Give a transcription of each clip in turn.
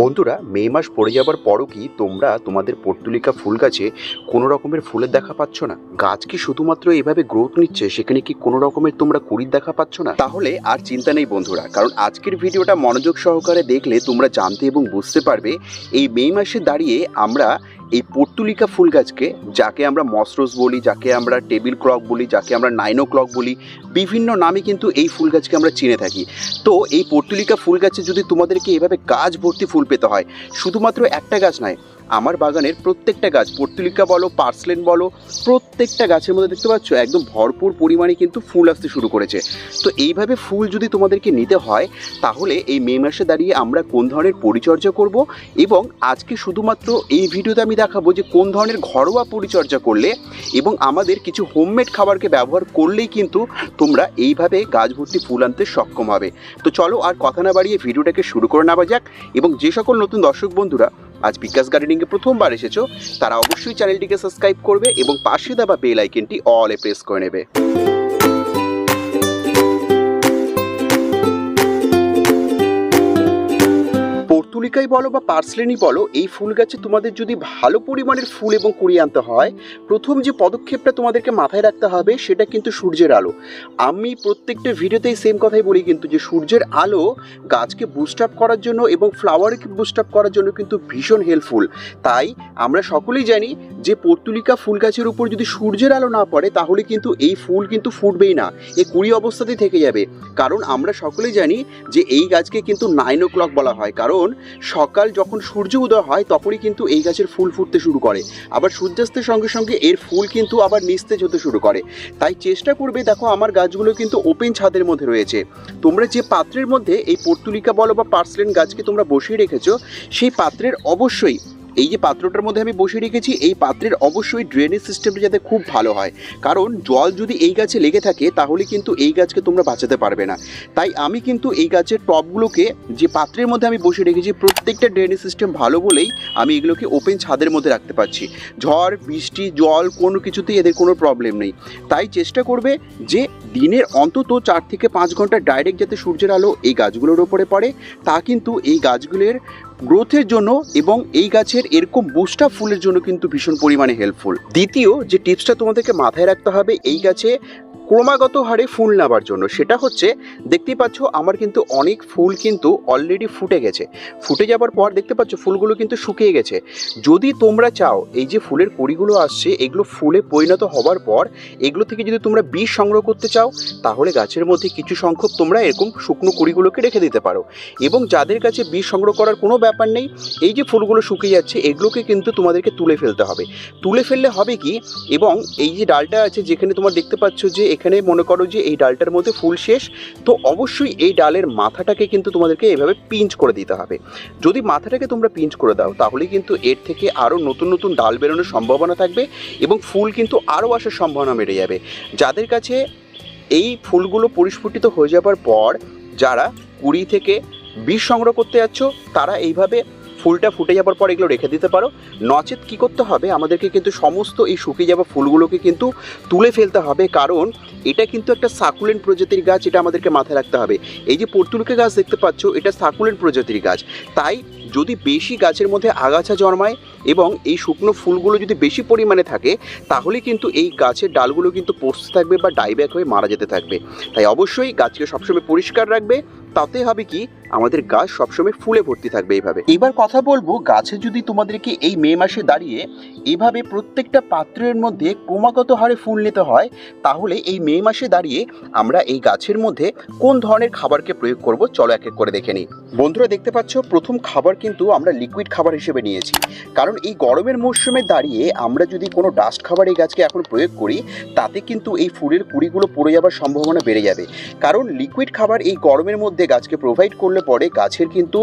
বন্ধুরা, মে মাস পড়ে যাবার পরও কি তোমরা তোমাদের পর্তুলিকা ফুল গাছে কোনো রকমের ফুলের দেখা পাচ্ছ না? গাছ কি শুধুমাত্র এভাবে গ্রোথ নিচ্ছে, সেখানে কি কোনো রকমের তোমরা কুড়ির দেখা পাচ্ছ না? তাহলে আর চিন্তা নেই বন্ধুরা, কারণ আজকের ভিডিওটা মনোযোগ সহকারে দেখলে তোমরা জানতে এবং বুঝতে পারবে, এই মে মাসে দাঁড়িয়ে আমরা এই পর্তুলিকা ফুল গাছকে যাকে আমরা মসরোস বলি, যাকে আমরা টেবিল ক্লক বলি, যাকে আমরা নাইনো ক্লক বলি, বিভিন্ন নামে কিন্তু এই ফুল গাছকে আমরা চিনে থাকি। তো এই পর্তুলিকা ফুল গাছে যদি তোমাদেরকে এভাবে গাছ ভর্তি ফুল পেতে হয়, শুধুমাত্র একটা গাছ নয় আমার বাগানের প্রত্যেকটা গাছ পর্তুলিকা বলো, পার্সলেন বলো, প্রত্যেকটা গাছের মধ্যে দেখতে পাচ্ছ একদম ভরপুর পরিমাণে কিন্তু ফুল আসতে শুরু করেছে। তো এইভাবে ফুল যদি তোমাদেরকে নিতে হয়, তাহলে এই মে মাসে দাঁড়িয়ে আমরা কোন ধরনের পরিচর্যা করব এবং আজকে শুধুমাত্র এই ভিডিওতে আমি দেখাবো যে কোন ধরনের ঘরোয়া পরিচর্যা করলে এবং আমাদের কিছু হোমমেড খাবারকে ব্যবহার করলেই কিন্তু তোমরা এইভাবে গাছ ভর্তি ফুল আনতে সক্ষম হবে। তো চলো আর কথা না বাড়িয়ে ভিডিওটাকে শুরু করে নেওয়া যাক এবং যে সকল নতুন দর্শক বন্ধুরা আজ বিকাশ গার্ডেনিং এ প্রথমবার এসেছ, তারা অবশ্যই চ্যানেলটিকে সাবস্ক্রাইব করবে এবং পাশে দেওয়া বেল আইকনটি এ প্রেস করে নেবে। পর্তুলিকাই বলো বা পার্সলেনই বলো, এই ফুল গাছে তোমাদের যদি ভালো পরিমাণের ফুল এবং কুড়ি আনতে হয়, প্রথম যে পদক্ষেপটা তোমাদেরকে মাথায় রাখতে হবে সেটা কিন্তু সূর্যের আলো। আমি প্রত্যেকটা ভিডিওতেই সেম কথাই বলি কিন্তু যে সূর্যের আলো গাছকে বুস্ট আপ করার জন্য এবং ফ্লাওয়ারকে বুস্ট আপ করার জন্য কিন্তু ভীষণ হেল্পফুল তাই আমরা সকলেই জানি যে পর্তুলিকা ফুল গাছের উপর যদি সূর্যের আলো না পড়ে, তাহলে কিন্তু এই ফুল কিন্তু ফুটবেই না। এ কুড়ি অবস্থাতেই থেকে যাবে। কারণ আমরা সকলেই জানি যে এই গাছকে কিন্তু নাইন ও ক্লক বলা হয়। কারণ সকাল যখন সূর্য উদয় হয়, তখনই কিন্তু এই গাছের ফুল ফুটতে শুরু করে। আবার সূর্যাস্তের সঙ্গে সঙ্গে এর ফুল কিন্তু আবার নিস্তেজ হতে শুরু করে। তাই চেষ্টা করবে, দেখো আমার গাছগুলো কিন্তু ওপেন ছাদের মধ্যে রয়েছে। তোমরা যে পাত্রের মধ্যে এই পর্তুলিকা বলো বা পার্সলেন গাছকে তোমরা বসিয়ে রেখেছো, সেই পাত্রের অবশ্যই এই যে পাত্রটার মধ্যে আমি বসিয়ে রেখেছি, এই পাত্রের অবশ্যই ড্রেনেজ সিস্টেমটা যাতে খুব ভালো হয়। কারণ জল যদি এই গাছে লেগে থাকে, তাহলে কিন্তু এই গাছকে তোমরা বাঁচাতে পারবে না। তাই আমি কিন্তু এই গাছের টবগুলোকে যে পাত্রের মধ্যে আমি বসে রেখেছি, প্রত্যেকটা ড্রেনেজ সিস্টেম ভালো বলেই আমি এগুলোকে ওপেন ছাদের মধ্যে রাখতে পারছি। ঝড়, বৃষ্টি, জল, কোনো কিছুতেই এদের কোনো প্রবলেম নেই। তাই চেষ্টা করবে যে দিনের অন্তত চার থেকে পাঁচ ঘণ্টা ডাইরেক্ট যাতে সূর্যের আলো এই গাছগুলোর ওপরে পড়ে। তা কিন্তু এই গাছগুলোর গ্রোথের জন্য এবং এই গাছের এরকম বুস্টা ফুলের জন্য কিন্তু ভীষণ পরিমাণে হেল্পফুল দ্বিতীয় যে টিপসটা তোমাদেরকে মাথায় রাখতে হবে, এই গাছে ক্রমাগত হারে ফুল নেবার জন্য। সেটা হচ্ছে, দেখতেই পাচ্ছ আমার কিন্তু অনেক ফুল কিন্তু অলরেডি ফুটে গেছে। ফুটে যাবার পর দেখতে পাচ্ছ ফুলগুলো কিন্তু শুকিয়ে গেছে। যদি তোমরা চাও, এই যে ফুলের কড়িগুলো আসছে, এগুলো ফুলে পরিণত হবার পর, এগুলো থেকে যদি তোমরা বীজ সংগ্রহ করতে চাও, তাহলে গাছের মধ্যে কিছু সংখ্যক তোমরা এরকম শুকনো কুড়িগুলোকে রেখে দিতে পারো। এবং যাদের কাছে বীজ সংগ্রহ করার কোনো ব্যাপার নেই, এই যে ফুলগুলো শুকিয়ে যাচ্ছে, এগুলোকে কিন্তু তোমাদেরকে তুলে ফেলতে হবে। তুলে ফেললে হবে কি? এবং এই যে ডালটা আছে, যেখানে তোমার দেখতে পাচ্ছ যে এখানে মনে করো যে এই ডালটার মধ্যে ফুল শেষ, তো অবশ্যই এই ডালের মাথাটাকে কিন্তু তোমাদেরকে এভাবে পিঞ্চ করে দিতে হবে। যদি মাথাটাকে তোমরা পিঞ্চ করে দাও, তাহলে কিন্তু এর থেকে আরও নতুন নতুন ডাল বেরোনোর সম্ভাবনা থাকবে এবং ফুল কিন্তু আরও আসার সম্ভাবনা বেড়ে যাবে। যাদের কাছে এই ফুলগুলো পরিস্ফুটিত হয়ে যাবার পর যারা কুড়ি থেকে বীজ সংগ্রহ করতে যাচ্ছ, তারা এইভাবে ফুলটা ফুটে যাবার পর এগুলো রেখে দিতে পারো। নচেত কী করতে হবে? আমাদেরকে কিন্তু সমস্ত এই শুকিয়ে যাওয়া ফুলগুলোকে কিন্তু তুলে ফেলতে হবে। কারণ এটা কিন্তু একটা সাকুলেন্ট প্রজাতির গাছ, এটা আমাদেরকে মাথায় রাখতে হবে। এই যে পর্তুলিকা গাছ দেখতে পাচ্ছ, এটা সাকুলেন্ট প্রজাতির গাছ। তাই যদি বেশি গাছের মধ্যে আগাছা জন্মায় এবং এই শুকনো ফুলগুলো যদি বেশি পরিমাণে থাকে, তাহলে কিন্তু এই গাছের ডালগুলো কিন্তু পচতে থাকবে বা ডাইব্যাক হয়ে মারা যেতে থাকবে। তাই অবশ্যই গাছকে সবসময় পরিষ্কার রাখবে। তাতে হবে কি, আমাদের গাছ সবসময় ফুলে ভর্তি থাকবে এইভাবে। এবার কথা বলব, গাছে যদি তোমাদেরকে এই মে মাসে দাঁড়িয়ে এভাবে প্রত্যেকটা পাত্রের মধ্যে ক্রমাগত হারে ফুল নিতে হয়, তাহলে এই মে মাসে দাঁড়িয়ে আমরা এই গাছের মধ্যে কোন ধরনের খাবারকে প্রয়োগ করব, চলো এক এক করে দেখে নিই। বন্ধুরা দেখতে পাচ্ছ, প্রথম খাবার কিন্তু আমরা লিকুইড খাবার হিসেবে নিয়েছি। কারণ এই গরমের মরশুমে দাঁড়িয়ে আমরা যদি কোনো ডাস্ট খাবার এই গাছকে এখন প্রয়োগ করি, তাতে কিন্তু এই ফুলের কুড়িগুলো পড়ে যাবার সম্ভাবনা বেড়ে যাবে। কারণ লিকুইড খাবার এই গরমের মধ্যে গাছকে প্রোভাইড করলে পরে গাছের কিন্তু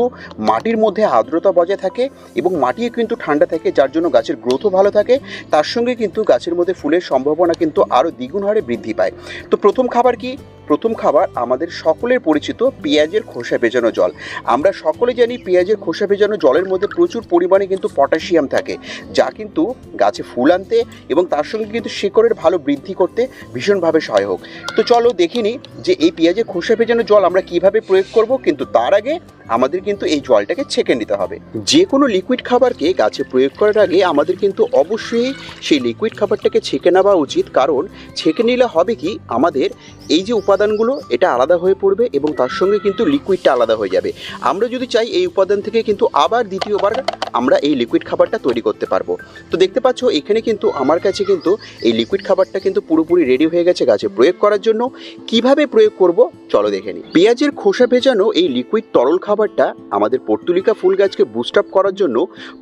মাটির মধ্যে আর্দ্রতা বজায় থাকে এবং মাটিও কিন্তু ঠান্ডা থাকে, যার জন্য গাছের গ্রোথও ভালো থাকে। তার সঙ্গে কিন্তু গাছের মধ্যে ফুলের সম্ভাবনা কিন্তু আরও দ্বিগুণ হারে বৃদ্ধি পায়। তো প্রথম খাবার কি? প্রথম খাবার আমাদের সকলের পরিচিত পেঁয়াজের খোসা ভেজানো জল। আমরা সকলে জানি পেঁয়াজের খোসা ভেজানো জলের মধ্যে প্রচুর পরিমাণে কিন্তু পটাশিয়াম থাকে, যা কিন্তু গাছে ফুল আনতে এবং তার সঙ্গে কিন্তু শেকড়ের ভালো বৃদ্ধি করতে ভীষণভাবে সহায়ক। তো চলো দেখিনি যে এই পেঁয়াজের খোসা ভেজানো জল আমরা কীভাবে প্রয়োগ করব, কিন্তু তার আগে আমাদের কিন্তু এই জলটাকে ছেঁকে নিতে হবে। যে কোনো লিকুইড খাবারকে গাছে প্রয়োগ করার আগে আমাদের কিন্তু অবশ্যই সেই লিকুইড খাবারটাকে ছেঁকে নেওয়া উচিত। কারণ ছেঁকে নিলে হবে কি? আমাদের এই যে উপাদানগুলো, এটা আলাদা হয়ে পড়বে এবং তার সঙ্গে কিন্তু লিকুইডটা আলাদা হয়ে যাবে। আমরা যদি চাই এই উপাদান থেকে কিন্তু আবার দ্বিতীয়বার আমরা এই লিকুইড খাবারটা তৈরি করতে পারব। তো দেখতে পাচ্ছ, এখানে কিন্তু আমার কাছে কিন্তু এই লিকুইড খাবারটা কিন্তু পুরোপুরি রেডি হয়ে গেছে গাছে প্রয়োগ করার জন্য। কীভাবে প্রয়োগ করব? চলো দেখে নিই। পেঁয়াজের খোসা ভেজানো এই লিকুইড তরল খাবারটা আমাদের পর্তুলিকা ফুল গাছকে বুস্ট আপ করার জন্য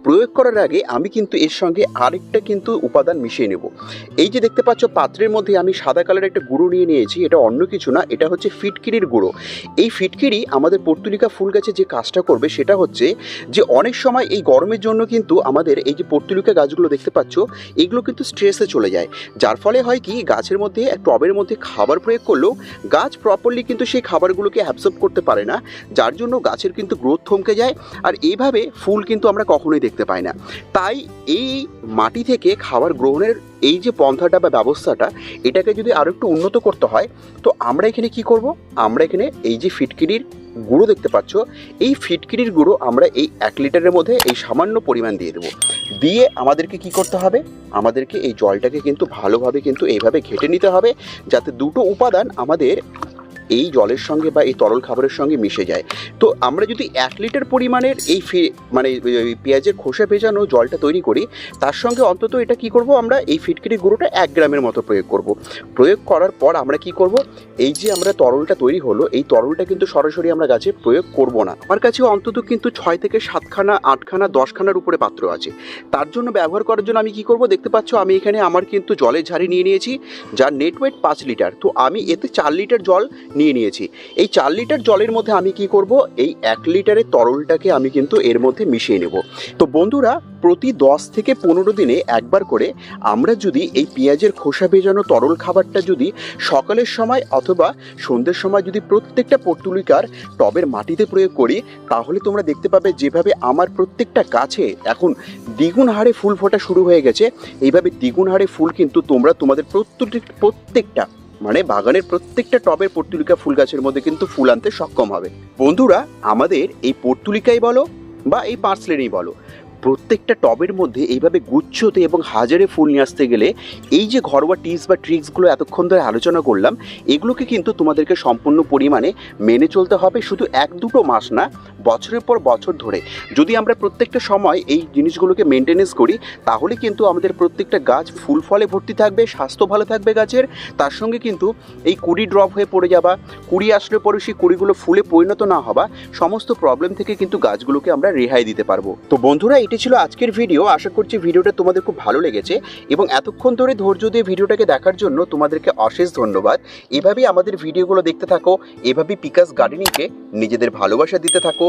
প্রয়োগ করার আগে আমি কিন্তু এর সঙ্গে আরেকটা কিন্তু উপাদান মিশিয়ে নেব। এই যে দেখতে পাচ্ছ পাত্রের মধ্যে আমি সাদা কালার একটা গুঁড়ো নিয়ে নিয়েছি, এটা অন্য কিছু না, এটা হচ্ছে ফিটকিরির গুঁড়ো। এই ফিটকিরি আমাদের পর্তুলিকা ফুল গাছে যে কাজটা করবে সেটা হচ্ছে যে অনেক সময় এই গরমের জন্য কিন্তু আমাদের এই যে পর্তুলিকা গাছগুলো দেখতে পাচ্ছ, এগুলো কিন্তু স্ট্রেসে চলে যায়। যার ফলে হয় কি, গাছের মধ্যে, টবের মধ্যে খাবার প্রয়োগ করলেও গাছ প্রপারলি কিন্তু সেই খাবারগুলোকে অ্যাবসর্ব করতে পারে না। যার জন্য গাছের কিন্তু গ্রোথ থমকে যায় আর এইভাবে ফুল কিন্তু আমরা কখনোই দেখতে পাই না। তাই এই মাটি থেকে খাবার গ্রহণের এই যে পন্থাটা বা ব্যবস্থাটা, এটাকে যদি আরও একটু উন্নত করতে হয়, তো আমরা এখানে কি করব? আমরা এখানে এই যে ফিটকিরির গুঁড়ো দেখতে পাচ্ছ, এই ফিটকিরির গুঁড়ো আমরা এই এক লিটারের মধ্যে এই সামান্য পরিমাণ দিয়ে দেবো। দিয়ে আমাদেরকে কি করতে হবে? আমাদেরকে এই জলটাকে কিন্তু ভালোভাবে কিন্তু এইভাবে ঘেটে নিতে হবে, যাতে দুটো উপাদান আমাদের এই জলের সঙ্গে বা এই তরল খাবারের সঙ্গে মিশে যায়। তো আমরা যদি এক লিটার পরিমাণের এই মানে পেঁয়াজের খোসা ভেজানো জলটা তৈরি করি, তার সঙ্গে অন্তত এটা কি করব আমরা, এই ফিটকিরি গুঁড়োটা এক গ্রামের মতো প্রয়োগ করব। প্রয়োগ করার পর আমরা কি করব, এই যে আমরা তরলটা তৈরি হলো, এই তরলটা কিন্তু সরাসরি আমরা গাছে প্রয়োগ করব না। আমার কাছে অন্তত কিন্তু ছয় থেকে সাতখানা, আটখানা, দশখানার উপরে পাত্র আছে। তার জন্য ব্যবহার করার জন্য আমি কি করব, দেখতে পাচ্ছ আমি এখানে আমার কিন্তু জলের ঝাড়ি নিয়ে নিয়েছি, যার নেট ওয়েট পাঁচ লিটার। তো আমি এতে চার লিটার জল নিয়ে নিয়েছি। এই চার লিটার জলের মধ্যে আমি কি করব? এই এক লিটারের তরলটাকে আমি কিন্তু এর মধ্যে মিশিয়ে নেব। তো বন্ধুরা, প্রতি দশ থেকে পনেরো দিনে একবার করে আমরা যদি এই পেঁয়াজের খোসা ভেজানো তরল খাবারটা যদি সকালের সময় অথবা সন্ধ্যের সময় যদি প্রত্যেকটা পর্তুলিকার টবের মাটিতে প্রয়োগ করি, তাহলে তোমরা দেখতে পাবে যেভাবে আমার প্রত্যেকটা গাছে এখন দ্বিগুণ হারে ফুল ফোটা শুরু হয়ে গেছে। এইভাবে দ্বিগুণ হারে ফুল কিন্তু তোমরা তোমাদের প্রত্যেক, প্রত্যেকটা মানে বাগানের প্রত্যেকটা টবের পর্তুলিকা ফুল গাছের মধ্যে কিন্তু ফুল আনতে সক্ষম হবে। বন্ধুরা, আমাদের এই পর্তুলিকাই বলো বা এই পার্সলেনই বলো, প্রত্যেকটা টবের মধ্যে এইভাবে গুচ্ছতে এবং হাজারে ফুল নিয়ে আসতে গেলে এই যে ঘরোয়া টিপস বা ট্রিক্সগুলো এতক্ষণ ধরে আলোচনা করলাম, এগুলোকে কিন্তু তোমাদেরকে সম্পূর্ণ পরিমাণে মেনে চলতে হবে। শুধু এক দুটো মাস না বছরের পর বছর ধরে যদি আমরা প্রত্যেকটা সময় এই জিনিসগুলোকে মেনটেনেন্স করি, তাহলে কিন্তু আমাদের প্রত্যেকটা গাছ ফুল ফলে ভর্তি থাকবে, স্বাস্থ্য ভালো থাকবে গাছের। তার সঙ্গে কিন্তু এই কুড়ি ড্রপ হয়ে পড়ে যাবা কুড়ি আসলে পরে সেই কুড়িগুলো ফুলে পরিণত না হবা সমস্ত প্রবলেম থেকে কিন্তু গাছগুলোকে আমরা রেহাই দিতে পারব। তো বন্ধুরা, এটি ছিল আজকের ভিডিও আশা করছি ভিডিওটা তোমাদের খুব ভালো লেগেছে এবং এতক্ষণ ধরে ধৈর্য দিয়ে ভিডিওটাকে দেখার জন্য তোমাদেরকে অশেষ ধন্যবাদ। এভাবেই আমাদের ভিডিওগুলো দেখতে থাকো, এভাবেই পিকাস গার্ডেনিংকে নিজেদের ভালোবাসা দিতে থাকো।